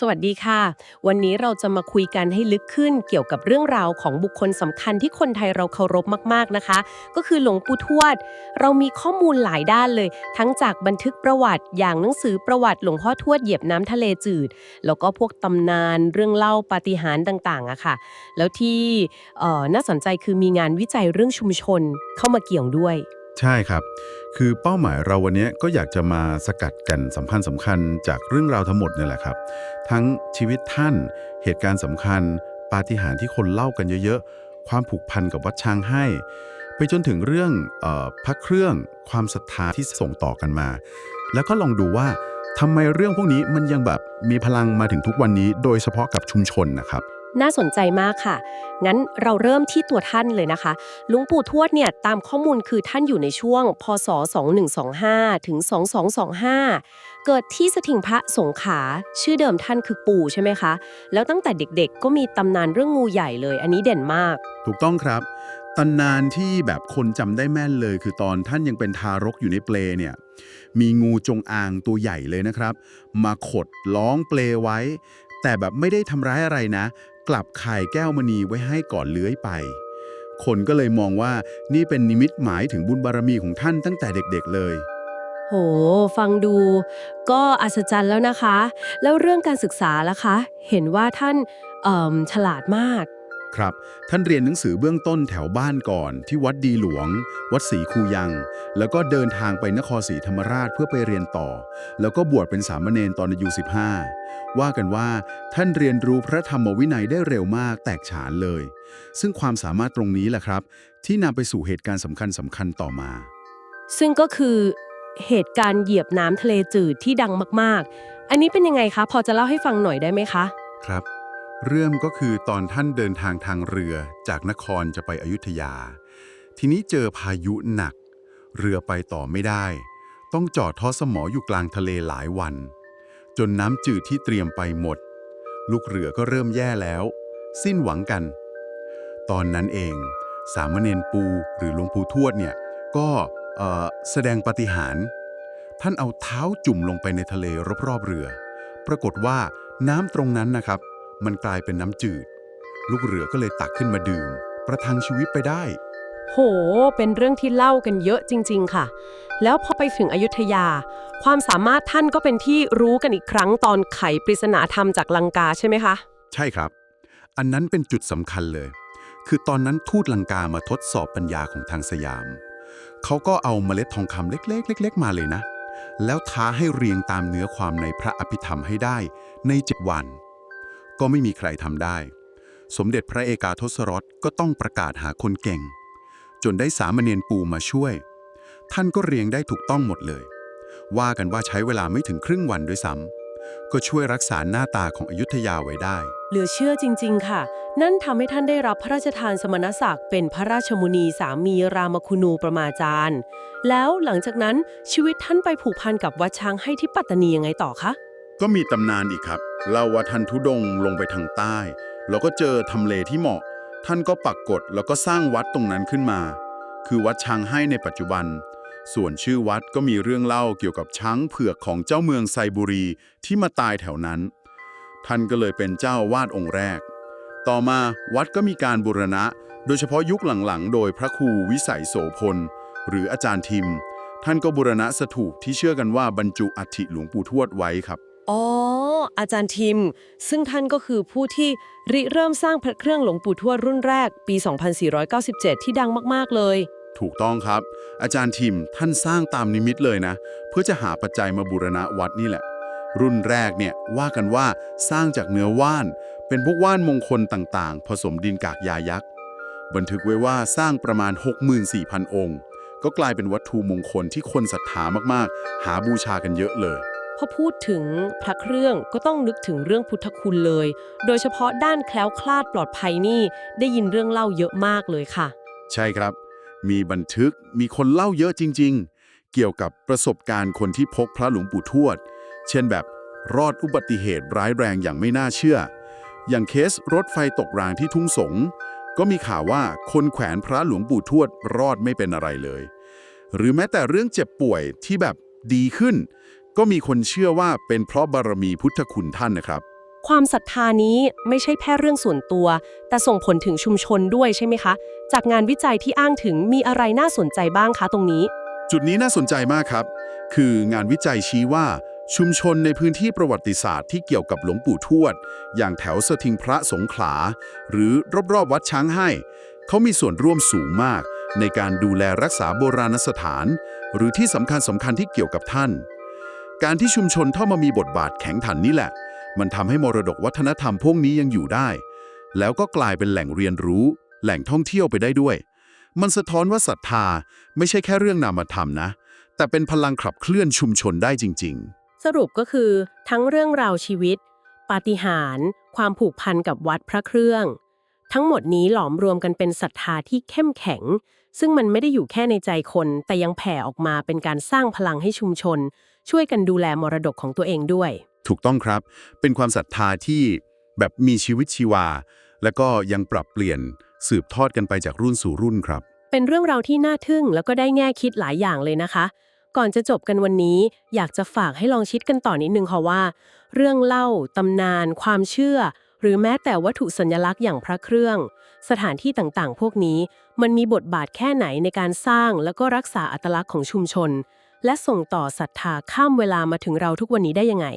สวัสดีค่ะ วันนี้เราจะมาคุยกันให้ลึกขึ้นเกี่ยวกับเรื่องราวของบุคคลสำคัญที่คนไทยเราเคารพมากๆนะคะ ก็คือหลวงปู่ทวด เรามีข้อมูลหลายด้านเลย ทั้งจากบันทึกประวัติอย่างหนังสือประวัติหลวงพ่อทวดเหยียบน้ำทะเลจืด แล้วก็พวกตำนานเรื่องเล่าปาฏิหาริย์ต่างๆอะค่ะ แล้วที่น่าสนใจคือมีงานวิจัยเรื่องชุมชนเข้ามาเกี่ยวด้วย ใช่ครับ คือเป้าหมายเราวันนี้ก็อยากจะมาสกัดกันสัมพันธ์สำคัญจากเรื่องราวทั้งหมดนี่แหละครับ ทั้งชีวิตท่าน เหตุการณ์สำคัญ ปาฏิหาริย์ที่คนเล่ากันเยอะๆ ความผูกพันกับวัดช้างให้ ไปจนถึงเรื่องออพระเครื่อง ความศรัทธาที่ส่งต่อกันมา แล้วก็ลองดูว่าทำไมเรื่องพวกนี้มันยังแบบมีพลังมาถึงทุกวันนี้ โดยเฉพาะกับชุมชนนะครับ น่าสนใจมากค่ะ งั้นเราเริ่มที่ตัวท่านเลยนะคะ หลวงปู่ทวดเนี่ยตามข้อมูลคือท่านอยู่ในช่วง พศ 2125 ถึง 2225 เกิดที่สถิงพระสงขา ชื่อเดิมท่านคือปู่ใช่ไหมคะ แล้วตั้งแต่เด็กๆ ก็มีตำนานเรื่องงูใหญ่เลย อันนี้เด่นมาก ถูกต้องครับตำนานที่แบบคนจำได้แม่นเลย คือตอนท่านยังเป็นทารกอยู่ในเปลเนี่ย มีงูจงอางตัวใหญ่เลยนะครับ มาขดล้องเปลไว้ แต่แบบไม่ได้ทำร้ายอะไรนะ กลับไข่แก้วมณีไว้ให้ก่อนเลื้อยไป คนก็เลยมองว่านี่เป็นนิมิตหมายถึงบุญบารมีของท่านตั้งแต่เด็กๆเลย โห ฟังดู ก็อัศจรรย์แล้วนะคะ แล้วเรื่องการศึกษาล่ะคะ เห็นว่าท่านฉลาดมาก ครับ ท่านเรียนหนังสือเบื้องต้นแถวบ้านก่อน ที่วัดดีหลวง วัดศรีคูยัง แล้วก็เดินทางไปนครศรีธรรมราชเพื่อไปเรียนต่อ แล้วก็บวชเป็นสามเณรตอนอายุ 15 ว่ากันว่าท่านเรียนรู้พระธรรมวินัยได้เร็วมากแตกฉานเลย ซึ่งความสามารถตรงนี้แหละครับ ที่นำไปสู่เหตุการณ์สำคัญสำคัญต่อมา ซึ่งก็คือเหตุการณ์เหยียบน้ำทะเลจืดที่ดังมาก ๆ อันนี้เป็นยังไงคะ พอจะเล่าให้ฟังหน่อยได้ไหมคะ ครับ เรื่องก็คือตอนท่านเดินทางทางเรือจากนครจะไปอยุธยา ทีนี้เจอพายุหนัก เรือไปต่อไม่ได้ ต้องจอดท่อสมออยู่กลางทะเลหลายวัน จนน้ำจืดที่เตรียมไปหมด ลูกเรือก็เริ่มแย่แล้ว สิ้นหวังกัน ตอนนั้นเอง สามเณรปูหรือหลวงปู่ทวดเนี่ยก็แสดงปฏิหารท่านเอาเท้าจุ่มลงไปในทะเลรอบๆเรือ ปรากฏว่าน้ำตรงนั้นนะครับ มันกลายเป็นน้ำจืด ลูกเรือก็เลยตักขึ้นมาดื่ม ประทังชีวิตไปได้ โห เป็นเรื่องที่เล่ากันเยอะจริง ๆ ค่ะ แล้วพอไปถึงอยุธยา ความสามารถท่านก็เป็นที่รู้กันอีกครั้งตอนไขปริศนาธรรมจากลังกาใช่ไหมคะ ใช่ครับ อันนั้นเป็นจุดสำคัญเลย คือตอนนั้นทูตลังกามาทดสอบปัญญาของทางสยาม เขาก็เอาเมล็ดทองคำเล็ก ๆ เล็ก ๆ มาเลยนะ แล้วท้าให้เรียงตามเนื้อความในพระอภิธรรมให้ได้ ในเจ็ดวัน ก็ไม่มีใครทำได้ สมเด็จพระเอกาทศรสก็ต้องประกาศหาคนเก่ง จนได้สามเณรปูมาช่วย ท่านก็เรียงได้ถูกต้องหมดเลย ว่ากันว่าใช้เวลาไม่ถึงครึ่งวันด้วยซ้ำก็ช่วยรักษาหน้าตาของอยุธยาไว้ได้ เหลือเชื่อจริง ๆ ค่ะ นั่นทำให้ท่านได้รับพระราชทานสมณศักดิ์เป็นพระราชมุนีสามีรามคุณูประมาจารย์ แล้วหลังจากนั้นชีวิตท่านไปผูกพันกับวัดช้างให้ที่ปัตตานียังไงต่อคะ ก็มีตำนานอีกครับเล่าว่าท่านทุดงลงไปทางใต้ แล้วก็เจอทำเลที่เหมาะ ท่านก็ปักกฎแล้วก็สร้างวัดตรงนั้นขึ้นมา คือวัดช้างให้ในปัจจุบัน ส่วนชื่อวัดก็มีเรื่องเล่าเกี่ยวกับช้างเผือกของเจ้าเมืองไซบุรีที่มาตายแถวนั้น ท่านก็เลยเป็นเจ้าวาดองค์แรก ต่อมาวัดก็มีการบูรณะ โดยเฉพาะยุคหลังๆ โดยพระครูวิสัยโสพล หรืออาจารย์ทิม ท่านก็บูรณะสถูปที่เชื่อกันว่าบรรจุอัฐิหลวงปู่ทวดไว้ครับ อ๋อ อาจารย์ทิม ซึ่งท่านก็คือผู้ที่ริเริ่มสร้างพระเครื่องหลวงปู่ทวดรุ่นแรกปี 2497 ที่ดังมากๆเลย ถูกต้องครับ อาจารย์ทิมท่านสร้างตามนิมิตเลยนะ เพื่อจะหาปัจจัยมาบูรณะวัดนี่แหละ รุ่นแรกเนี่ยว่ากันว่าสร้างจากเนื้อว่าน เป็นพวกว่านมงคลต่างๆ ผสมดินกากยายักษ์บันทึกไว้ว่าสร้างประมาณ 64,000 องค์ ก็กลายเป็นวัตถุมงคลที่คนศรัทธามากๆ หาบูชากันเยอะเลย พอพูดถึงพระเครื่องก็ต้องนึกถึงเรื่องพุทธคุณเลย โดยเฉพาะด้านแคล้วคลาดปลอดภัยนี่ได้ยินเรื่องเล่าเยอะมากเลยค่ะ ใช่ครับ มีบันทึกมีคนเล่าเยอะจริง ๆ เกี่ยวกับประสบการณ์คนที่พกพระหลวงปู่ทวด เช่นแบบรอดอุบัติเหตุร้ายแรงอย่างไม่น่าเชื่อ อย่างเคสรถไฟตกรางที่ทุ่งสง ก็มีข่าวว่าคนแขวนพระหลวงปู่ทวดรอดไม่เป็นอะไรเลย หรือแม้แต่เรื่องเจ็บป่วยที่แบบดีขึ้น ก็มีคนเชื่อว่าเป็นเพราะบารมีพุทธคุณท่านนะครับ ความศรัทธานี้ไม่ใช่แค่เรื่องส่วนตัว แต่ส่งผลถึงชุมชนด้วยใช่ไหมคะ จากงานวิจัยที่อ้างถึงมีอะไรน่าสนใจบ้างคะตรงนี้ จุดนี้น่าสนใจมากครับ คืองานวิจัยชี้ว่าชุมชนในพื้นที่ประวัติศาสตร์ที่เกี่ยวกับหลวงปู่ทวด อย่างแถวสถิงพระสงขลา หรือรอบๆวัดช้างให้ เขามีส่วนร่วมสูงมาก ในการดูแลรักษาโบราณสถาน หรือที่สำคัญสำคัญที่เกี่ยวกับท่าน การที่ชุมชนเข้ามามีบทบาทแข็งขันนี่แหละ มันทำให้มรดกวัฒนธรรมพวกนี้ยังอยู่ได้ แล้วก็กลายเป็นแหล่งเรียนรู้ แหล่งท่องเที่ยวไปได้ด้วย มันสะท้อนว่าศรัทธาไม่ใช่แค่เรื่องนามธรรมนะ แต่เป็นพลังขับเคลื่อนชุมชนได้จริงสรุปก็คือทั้งเรื่องราวชีวิต ปาฏิหาริย์ความผูกพันกับวัดพระเครื่อง ทั้งหมดนี้หลอมรวมกันเป็นศรัทธาที่เข้มแข็ง ซึ่งมันไม่ได้อยู่แค่ในใจคน แต่ยังแผ่ออกมาเป็นการสร้างพลังให้ชุมชน ช่วยกันดูแลมรดกของตัวเองด้วยๆถูกต้องครับ เป็นความศรัทธาที่แบบมีชีวิตชีวา และก็ยังปรับเปลี่ยนสืบทอดกันไปจากรุ่นสู่รุ่นครับ เป็นเรื่องราวที่น่าทึ่งแล้วก็ได้แง่คิดหลายอย่างเลยนะคะ ก่อนจะจบกันวันนี้ อยากจะฝากให้ลองคิดกันต่อนิดนึงค่ะว่า เรื่องเล่าตำนาน ความเชื่อ หรือแม้แต่วัตถุสัญลักษณ์อย่างพระเครื่อง สถานที่ต่างๆ พวกนี้ มันมีบทบาทแค่ไหนในการสร้างแล้วก็รักษาอัตลักษณ์ของชุมชน และส่งต่อศรัทธาข้ามเวลามาถึงเราทุกวันนี้ได้ยังไง